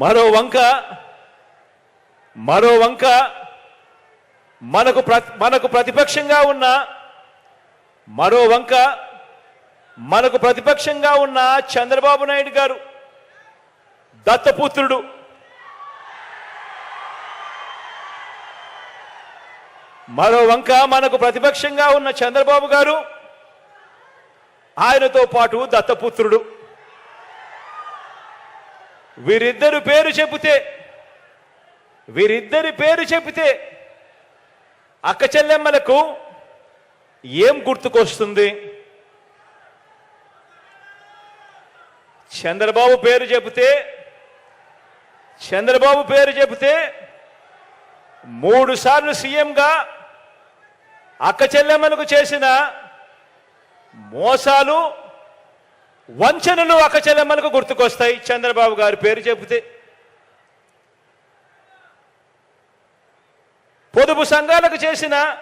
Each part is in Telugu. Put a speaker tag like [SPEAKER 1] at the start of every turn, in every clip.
[SPEAKER 1] మరో వంక మరో వంక మనకు మనకు ప్రతిపక్షంగా ఉన్న మరో వంక మనకు ప్రతిపక్షంగా ఉన్న చంద్రబాబు నాయుడు గారు దత్తపుత్రుడు. మరో వంక మనకు ప్రతిపక్షంగా ఉన్న చంద్రబాబు గారు ఆయనతో పాటు దత్తపుత్రుడు. వీరిద్దరు పేరు చెబితే వీరిద్దరి పేరు చెబితే అక్క చెల్లెమ్మలకు ఏం గుర్తుకొస్తుంది? చంద్రబాబు పేరు చెబితే చంద్రబాబు పేరు చెబితే మూడు సార్లు సీఎంగా అక్క చెల్లెమ్మలకు చేసిన మోసాలు వంచనలు అక్కచెల్లెమ్మలకు గుర్తుకొస్తాయి. చంద్రబాబు గారి పేరు చెబితే పొదుపు సంఘాలకు చేసిన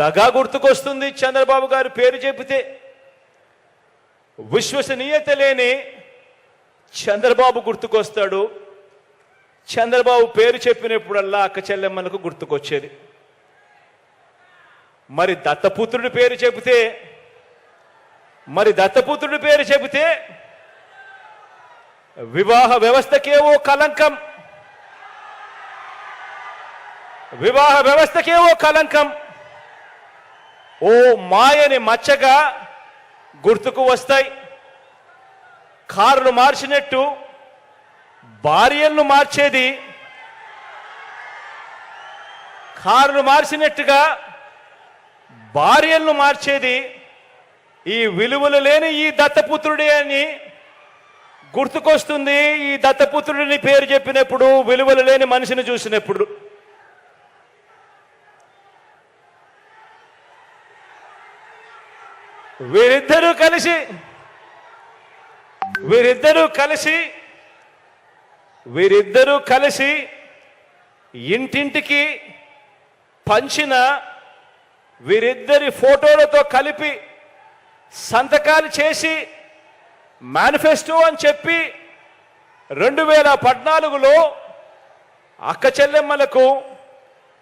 [SPEAKER 1] దగా గుర్తుకొస్తుంది. చంద్రబాబు గారి పేరు చెబితే విశ్వసనీయత లేని చంద్రబాబు గుర్తుకొస్తాడు. చంద్రబాబు పేరు చెప్పినప్పుడల్లా అక్క చెల్లెమ్మలకు గుర్తుకొచ్చేది. మరి దత్తపుత్రుడి పేరు చెబితే మరి దత్తపుత్రుడి పేరు చెబితే వివాహ వ్యవస్థకేవో కలంకం వివాహ వ్యవస్థకేవో కలంకం ఓ మాయని మచ్చగా గుర్తుకు వస్తాయి. కారును మార్చినట్టు భార్యలను మార్చేది. కారును మార్చినట్టుగా భార్యలను మార్చేది. ఈ విలువలు లేని ఈ దత్తపుత్రుడే అని గుర్తుకొస్తుంది. ఈ దత్తపుత్రుడిని పేరు చెప్పినప్పుడు విలువలు లేని మనిషిని చూసినప్పుడు. వీరిద్దరూ కలిసి వీరిద్దరూ కలిసి వీరిద్దరూ కలిసి ఇంటింటికి పంచిన వీరిద్దరి ఫోటోలతో కలిపి సంతకాలు చేసి మేనిఫెస్టో అని చెప్పి రెండు వేల పద్నాలుగులో అక్క చెల్లెమ్మలకు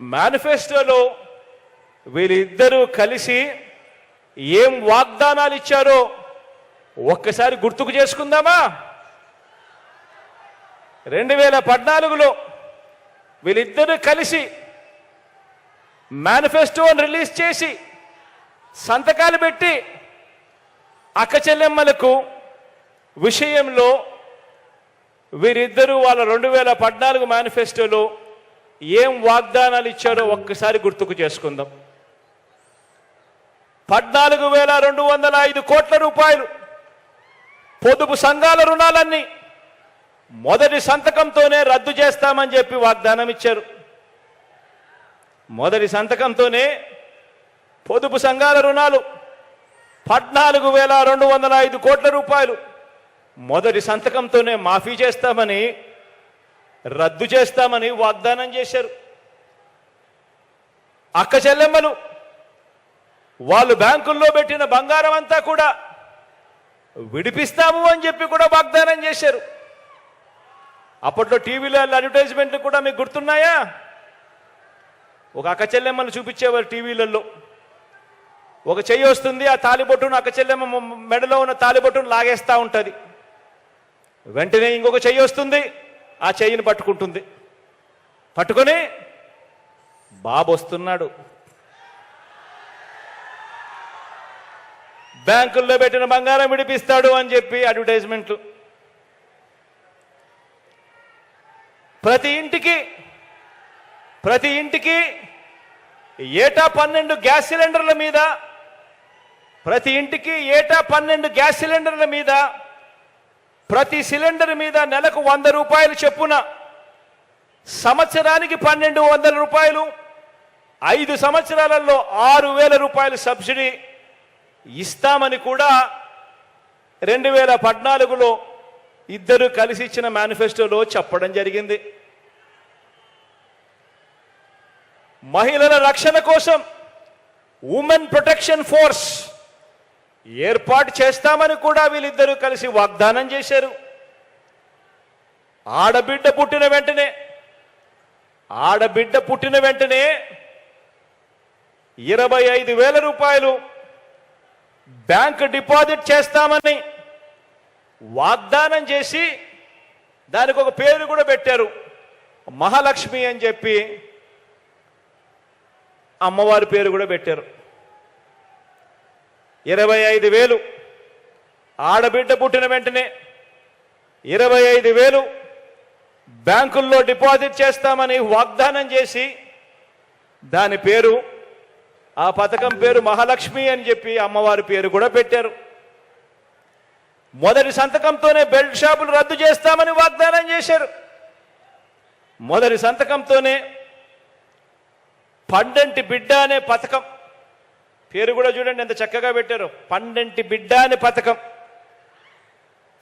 [SPEAKER 1] మేనిఫెస్టోలో వీరిద్దరూ కలిసి ఏం వాగ్దానాలు ఇచ్చారో ఒక్కసారి గుర్తుకు చేసుకుందామా? రెండు వేల పద్నాలుగులో వీళ్ళిద్దరూ కలిసి మేనిఫెస్టోని రిలీజ్ చేసి సంతకాలు పెట్టి అక్క చెల్లెమ్మలకు విషయంలో వీరిద్దరూ వాళ్ళ రెండు వేల పద్నాలుగు మేనిఫెస్టోలో ఏం వాగ్దానాలు ఇచ్చారో ఒక్కసారి గుర్తుకు చేసుకుందాం. పద్నాలుగు వేల రెండు వందల ఐదు కోట్ల రూపాయలు పొదుపు సంఘాల రుణాలన్నీ మొదటి సంతకంతోనే రద్దు చేస్తామని చెప్పి వాగ్దానం ఇచ్చారు. మొదటి సంతకంతోనే పొదుపు సంఘాల రుణాలు పద్నాలుగు వేల రెండు వందల ఐదు కోట్ల రూపాయలు. మొదటి సంతకంతోనే మాఫీ చేస్తామని రద్దు చేస్తామని వాగ్దానం చేశారు. అక్క చెల్లెమ్మలు వాళ్ళు బ్యాంకుల్లో పెట్టిన బంగారం అంతా కూడా విడిపిస్తాము అని చెప్పి కూడా వాగ్దానం చేశారు. అప్పట్లో టీవీలో అడ్వర్టైజ్మెంట్లు కూడా మీకు గుర్తున్నాయా? ఒక అక్క చెల్లెమ్మను చూపించేవారు టీవీలలో. ఒక చెయ్యి వస్తుంది ఆ తాలిబొట్టును అక్క చెల్లెమ్మ మెడలో ఉన్న తాలిబొట్టును లాగేస్తూ ఉంటుంది. వెంటనే ఇంకొక చెయ్యి వస్తుంది ఆ చెయ్యిని పట్టుకుంటుంది. పట్టుకొని బాబు వస్తున్నాడు. బ్యాంకుల్లో పెట్టిన బంగారం విడిపిస్తాడు అని చెప్పి అడ్వర్టైజ్మెంట్లు. ప్రతి ఇంటికి ప్రతి ఇంటికి ఏటా పన్నెండు గ్యాస్ సిలిండర్ల మీద ప్రతి ఇంటికి ఏటా పన్నెండు గ్యాస్ సిలిండర్ల మీద ప్రతి సిలిండర్ మీద నెలకు వంద రూపాయలు చెప్పున సంవత్సరానికి పన్నెండు వందల రూపాయలు ఐదు సంవత్సరాలలో ఆరు వేల రూపాయలు సబ్సిడీ ఇస్తామని కూడా రెండు వేల పద్నాలుగులో ఇద్దరు కలిసి ఇచ్చిన మేనిఫెస్టోలో చెప్పడం జరిగింది. మహిళల రక్షణ కోసం ఉమెన్ ప్రొటెక్షన్ ఫోర్స్ ఏర్పాటు చేస్తామని కూడా వీళ్ళిద్దరూ కలిసి వాగ్దానం చేశారు. ఆడబిడ్డ పుట్టిన వెంటనే ఆడబిడ్డ పుట్టిన వెంటనే ఇరవై ఐదు వేల రూపాయలు బ్యాంక్ డిపాజిట్ చేస్తామని వాగ్దానం చేసి దానికి ఒక పేరు కూడా పెట్టారు. మహాలక్ష్మి అని చెప్పి అమ్మవారి పేరు కూడా పెట్టారు. ఇరవై ఐదు వేలు. ఆడబిడ్డ పుట్టిన వెంటనే ఇరవై ఐదు వేలు బ్యాంకుల్లో డిపాజిట్ చేస్తామని వాగ్దానం చేసి దాని పేరు ఆ పథకం పేరు మహాలక్ష్మి అని చెప్పి అమ్మవారి పేరు కూడా పెట్టారు. మొదటి సంతకంతోనే బెల్ట్ షాపులు రద్దు చేస్తామని వాగ్దానం చేశారు. మొదటి సంతకంతోనే పండంటి బిడ్డ అనే పథకం పేరు కూడా చూడండి ఎంత చక్కగా పెట్టారు. పండంటి బిడ్డ అనే పథకం.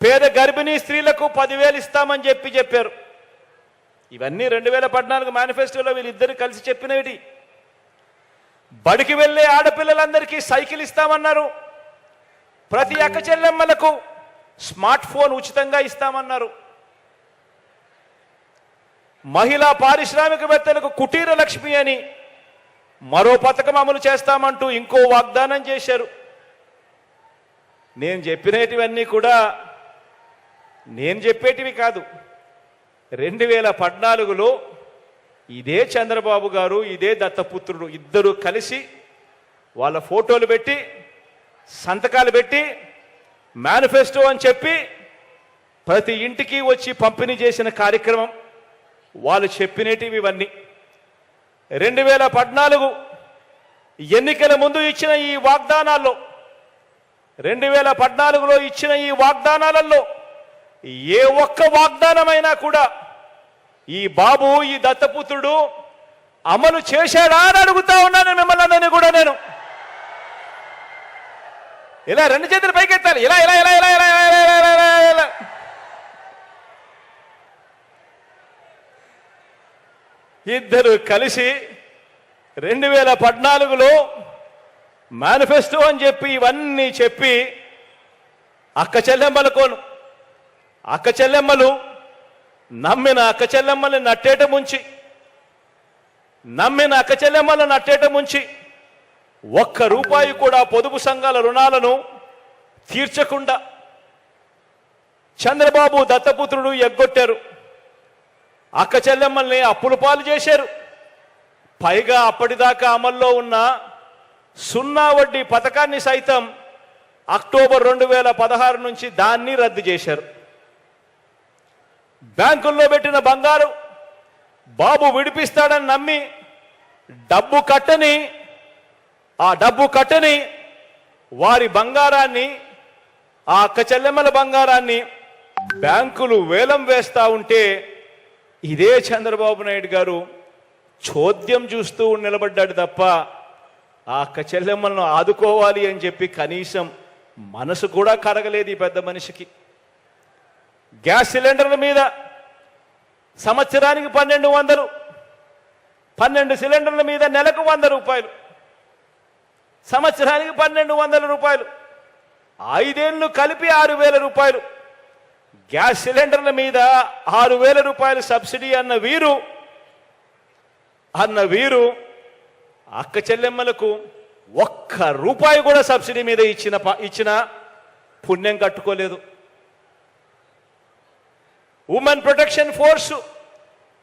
[SPEAKER 1] పేద గర్భిణీ స్త్రీలకు పదివేలు ఇస్తామని చెప్పి చెప్పారు. ఇవన్నీ రెండు వేల పద్నాలుగు మేనిఫెస్టోలో వీళ్ళిద్దరు కలిసి చెప్పినవి. బడికి వెళ్ళే ఆడపిల్లలందరికీ సైకిల్ ఇస్తామన్నారు. ప్రతి అక్క చెల్లెమ్మలకు స్మార్ట్ ఫోన్ ఉచితంగా ఇస్తామన్నారు. మహిళా పారిశ్రామికవేత్తలకు కుటీర లక్ష్మి అని మరో పథకం అమలు చేస్తామంటూ ఇంకో వాగ్దానం చేశారు. నేను చెప్పినటివన్నీ కూడా నేను చెప్పేటివి కాదు. రెండు వేల పద్నాలుగులో ఇదే చంద్రబాబు గారు ఇదే దత్తపుత్రుడు ఇద్దరు కలిసి వాళ్ళ ఫోటోలు పెట్టి సంతకాలు పెట్టి మేనిఫెస్టో అని చెప్పి ప్రతి ఇంటికి వచ్చి పంపిణీ చేసిన కార్యక్రమం వాళ్ళు చెప్పినటివి ఇవన్నీ. రెండు వేల పద్నాలుగు ఎన్నికల ముందు ఇచ్చిన ఈ వాగ్దానాల్లో రెండు వేల పద్నాలుగులో ఇచ్చిన ఈ వాగ్దానాలలో ఏ ఒక్క వాగ్దానమైనా కూడా ఈ బాబు ఈ దత్తపుత్రుడు అమలు చేశాడా అని అడుగుతా ఉన్నాను మిమ్మల్ని కూడా నేను ఇలా రెండు చేతులు పైకెత్తాలి ఇలా ఇలా ఇలా ఇలా ఇలా ఇలా ఇలా ఇలా ఇలా ఇలా ఇలా ఇద్దరు కలిసి రెండు వేల పద్నాలుగులో మేనిఫెస్టో అని చెప్పి ఇవన్నీ చెప్పి అక్క చెల్లెమ్మలకోను అక్క చెల్లెమ్మలు నమ్మిన అక్క చెల్లెమ్మల్ని నట్టేట ముంచి నమ్మిన అక్క చెల్లెమ్మలను నట్టేట ముంచి ఒక్క రూపాయి కూడా పొదుపు సంఘాల రుణాలను తీర్చకుండా చంద్రబాబు దత్తపుత్రుడు ఎగ్గొట్టారు. అక్క చెల్లెమ్మల్ని అప్పుల పాలు చేశారు. పైగా అప్పటిదాకా అమల్లో ఉన్న సున్నా వడ్డీ పథకాన్ని సైతం అక్టోబర్ రెండు వేల పదహారు నుంచి దాన్ని రద్దు చేశారు. బ్యాంకుల్లో పెట్టిన బంగారు బాబు విడిపిస్తాడని నమ్మి డబ్బు కట్టని ఆ డబ్బు కట్టని వారి బంగారాన్ని ఆ అక్క చెల్లెమ్మల బంగారాన్ని బ్యాంకులు వేలం వేస్తా ఉంటే ఇదే చంద్రబాబు నాయుడు గారు చోద్యం చూస్తూ నిలబడ్డాడు తప్ప ఆ కచెల్లెమ్మలను చెల్లెమ్మలను ఆదుకోవాలి అని చెప్పి కనీసం మనసు కూడా కరగలేదు ఈ పెద్ద మనిషికి. గ్యాస్ సిలిండర్ల మీద సంవత్సరానికి పన్నెండు వందలు పన్నెండు సిలిండర్ల మీద నెలకు వంద రూపాయలు సంవత్సరానికి పన్నెండు వందల రూపాయలు ఐదేళ్ళు కలిపి ఆరు వేల రూపాయలు. గ్యాస్ సిలిండర్ల మీద ఆరు వేల రూపాయలు సబ్సిడీ అన్న వీరు అన్న వీరు అక్క చెల్లెమ్మలకు ఒక్క రూపాయి కూడా సబ్సిడీ మీద ఇచ్చిన ఇచ్చిన పుణ్యం కట్టుకోలేదు. Women protection force